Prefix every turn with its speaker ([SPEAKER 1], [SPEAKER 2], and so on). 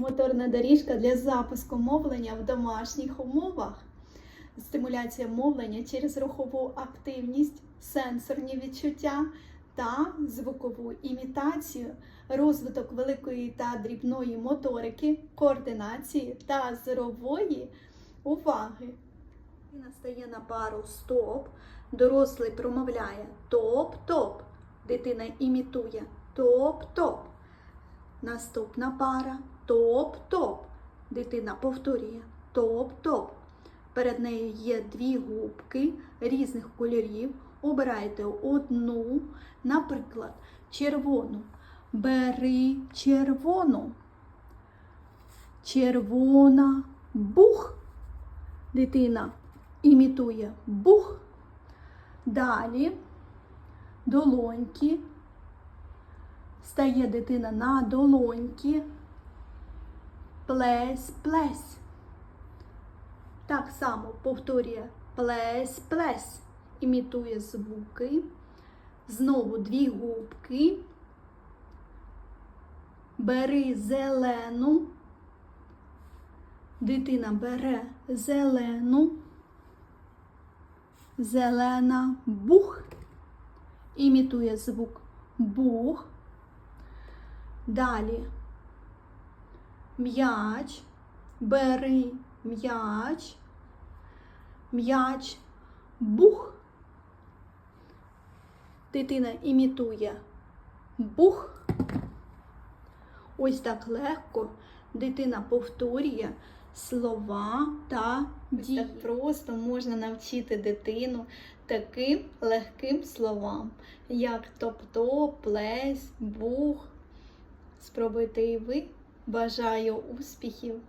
[SPEAKER 1] Моторна доріжка для запуску мовлення в домашніх умовах. Стимуляція мовлення через рухову активність, сенсорні відчуття та звукову імітацію, розвиток великої та дрібної моторики, координації та зорової уваги. Дитина стає на пару стоп, дорослий промовляє топ-топ. Дитина імітує топ-топ. Наступна пара топ-топ. Дитина повторює топ-топ. Перед нею є дві губки різних кольорів. Обирайте одну, наприклад, червону. Бери червону. Червона бух. Дитина імітує бух. Далі долоньки. Стає дитина на долоньки. Плесь, плесь. Так само повторює плесь, плесь. Імітує звуки. Знову дві губки. Бери зелену. Дитина бере зелену. Зелена бух. Імітує звук бух. Далі м'яч, бери м'яч, м'яч, бух. Дитина імітує бух. Ось так легко дитина повторює слова та дії. Так просто можна навчити дитину таким легким словам, як топ-топ, плесь, бух. Спробуйте і ви. Бажаю успіхів!